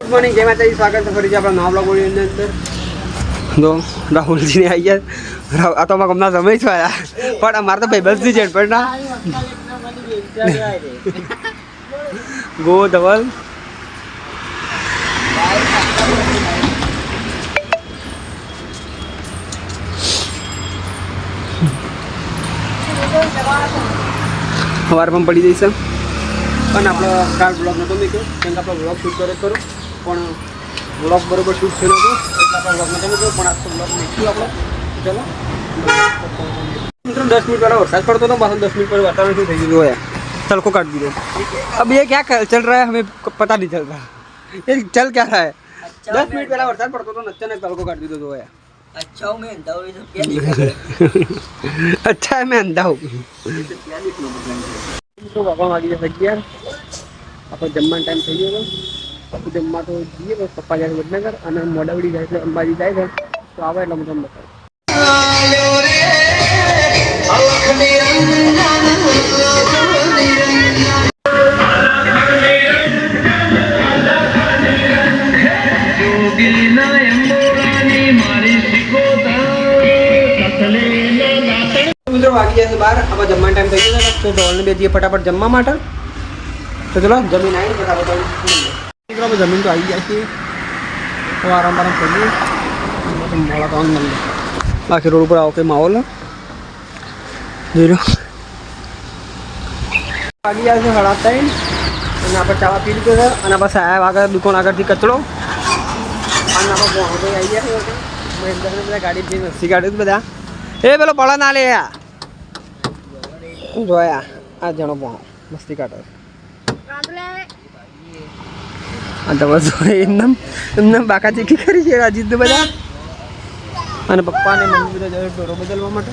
Good morning જય માતાજી સ્વાગત છે ફરીથી આપણા નવા બ્લોગની અંદર. તો રાહુલજીને આવી ગયા. આ તો અમારા ગમના સમય છો યાર પણ અમારે તો ભાઈ બસ છે પણ ના. ગો ધવલ. સવાર પણ પડી જઈશ પણ આપણો કાલ બ્લોગ નહોતો મૂક્યો. કેમ કે આપણો બ્લોગ શૂટ કરે ખરો. પણ બ્લોગ બરોબર શૂટ થયો નહોતો એટલે આપણે બ્લોગ નહોતો મૂક્યો પણ આજ તો બ્લોગ મૂક્યું આપણે ચલો મિત્રો દસ મિનિટ પહેલાં વરસાદ પડતો હતો પાછો દસ મિનિટ પહેલાં વાતાવરણ શું થઈ ગયું જોયા तड़को काट दिया अब ये क्या कर- चल रहा है हमें पता नहीं चल रहा ये चल क्या रहा है दस मिनट पहला वरसाद पड़तो तो नच्चा ने तड़को काट दीधो જોયા अच्छा हूँ मैं अंधा हूँ, ये सब क्या दिखा અચ્છા મેં અંધા હું તો બાપા વાગી જશે અગિયાર આપણે જમવાનો ટાઈમ થઈ ગયો હતો આપણે જમવા તો જઈએ બસ પપ્પા જાય વડનગર અને મોડાવડી જાય એટલે અંબાજી જાય છે તો આવે એટલે હું તમને બતાવું મિત્રો, વાગી જશે બાર. આપણે જમવાનો ટાઈમ થઈ ગયો તો ઢોલને બે જઈએ ફટાફટ જમવા માટે. તો ચલો, જમીન આવી ફટાફટ મિત્રો જમીન તો આવી જાય છીએ તો આરામ આરામ કરીએ મોડા તો મળે બાકી રોડ ઉપર આવો કે માહોલ જોઈ લો વાગી ગયા છે સાડા ત્રણ અને આપણે ચાવા પી લીધો છે અને આપણે સાહેબ આગળ દુકાન આગળથી કચરો અને આપણે તો આવી ગયા છે બધા ગાડી જઈને નસી કાઢ્યું છે બધા એ પેલો પડા ના લે જોયા આ જણો મસ્તી કાઢો આ તો બસ એમને એમને બાકા ચીકી કરી છે રાજીત બધા. અને પપ્પા અને મમ્મી બધા ઢોરો બદલવા માટે.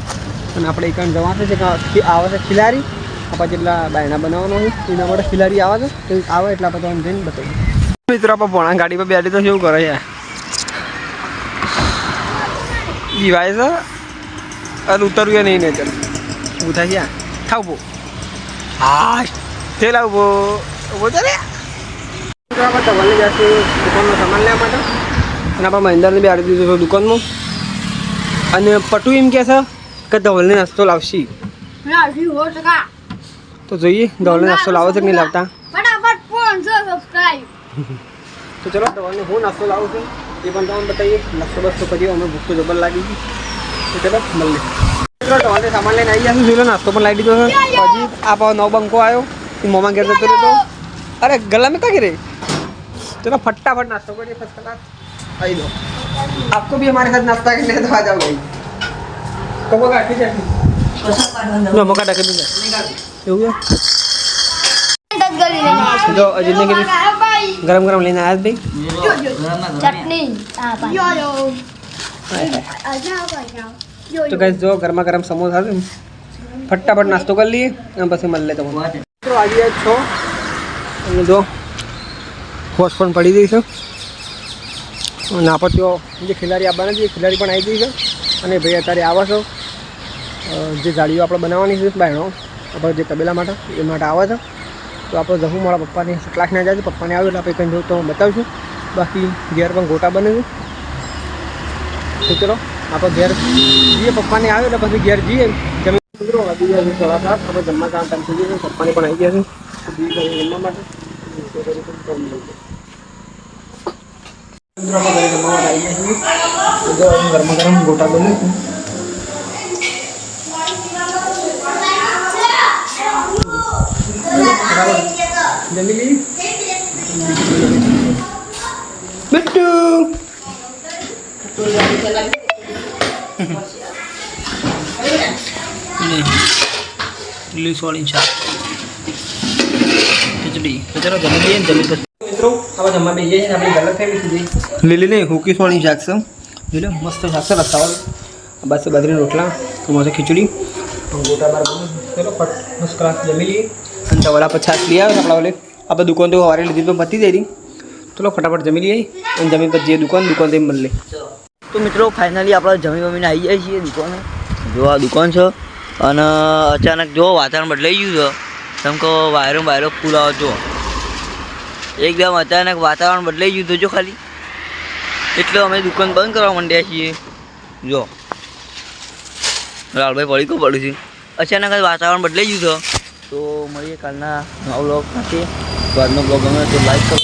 અને આપણે એક જવાનું છે કે આવે છે ખિલારી આપણે જેટલા બાયણા બનાવવાનો હોય, એના માટે ખિલારી આવે છે. તો આવે એટલે આપણે તમને જઈને બતાવીએ. મિત્રો, આપણે ભણા ગાડી પર બેઠી તો કેવું કરે છે? દિવાય છે. અને ઉતરવું નહીં નહીં ચાલ. ઊભું થાય છે થાવ બો હા તે લાવ બો ચાલે ધવલને જશે દુકાનનો સામાન લેવા માટે. અને આપણે મહેન્દ્રને બી આડી દીધો છે દુકાનમાં. અને પટુ એમ કહે છે કે ધવલને નાસ્તો લાવશી. તો જોઈએ ધવલને નાસ્તો લાવો છે કે નહીં લાવતા? તો ચલો ધવલને હું નાસ્તો લાવું છું. એ પણ તમને બતાવીએ. નાસ્તો બસ્તો કરીએ અમે ભૂખ તો જબર લાગી ગઈ. તો ચલો મળીએ. ધવલને સામાન લઈને આવી ગયા છું. નાસ્તો પણ લાવી દીધો છે. હજી આ નવ બંકો આવ્યો. હું મોમાં ઘેર જતો રહ્યો अरे गला में का गिरे? चलो फटाफट नाश्ता करिए फ़र्स्ट क्लास आई लो। आपको भी हमारे साथ नाश्ता करने तो आ जाओ भाई। तो कबो का ठीक है। ना मका डाके नहीं हो गया। जो अजीत ने गरम गरम लेना आज भाई। चटनी। तो गैस जो गर्मा गर्म समोसा फटाफट नाश्ता कर लिए। बस मिल लेते तो हैं तो आज ये छो અને જો હોશ પણ પડી ગઈ છે અને આપણે ત્યાં જે ખિલાડી આવવાના છે એ ખિલાડી પણ આવી ગઈ છે અને ભાઈ અત્યારે આવે છો જે જાળીઓ આપણે બનાવવાની છે બહેનો આપણે જે તબેલા માટે એ માટે આવે છે તો આપણે જવું મારા પપ્પાને ક્લાસ ના જાય છે પપ્પાને આવ્યું એટલે આપણે કંઈ તો હું બતાવીશું બાકી ઘેર પણ ગોટા બને છે તો ચલો આપણે ઘેર જઈએ પપ્પાને આવે એટલે પછી ઘેર જઈએ જમીન મિત્રો વાગી ગયા છે આપણે જમવા કામ ટાઈમ થઈ ગયો પપ્પાને પણ આવી ગયા છે તો જઈએ ઘરે જમવા માટે તો ઘરે પણ જમી ખીચડી તો ચલો જમી લઈએ જમી પછી. મિત્રો હવે જમવા બેસીએ છીએ આપણી ગલત ફેમિલી સુધી લીલી નહીં હુકી સોળી શાક છે. લીલો મસ્ત શાક છે રસાવાળું. બસ બાજરી રોટલા મસ્ત ખીચડી ગોટા બાર ચલો ફટ ક્લાસ જમી લઈએ. અને તવડા પર છાશ લઈ આવે આપણા ઓલે. આપણે દુકાન તો વારે લીધી તો પતી જઈ ચલો ફટાફટ જમી લઈએ અને જમીન પછી જે દુકાન દુકાન તે મળે તો મિત્રો ફાઇનલી આપણે જમી વમીને આવી જાય છીએ દુકાને. જો આ દુકાન છે અને અચાનક જો વાતાવરણ બદલાઈ ગયું છે. કેમ કે વાયરો વાયરો ફૂલ આવે જો એકદમ અચાનક વાતાવરણ બદલાઈ ગયું તો જો ખાલી. એટલે અમે દુકાન બંધ કરવા માંડ્યા છીએ. જો. રાહુલભાઈ પડીકો પડ્યું છે. અચાનક જ વાતાવરણ બદલાઈ ગયું હતું તો મળીએ કાલના નવ બ્લોગ સાથે. તો બ્લોગ ગમે તો લાઈક કરો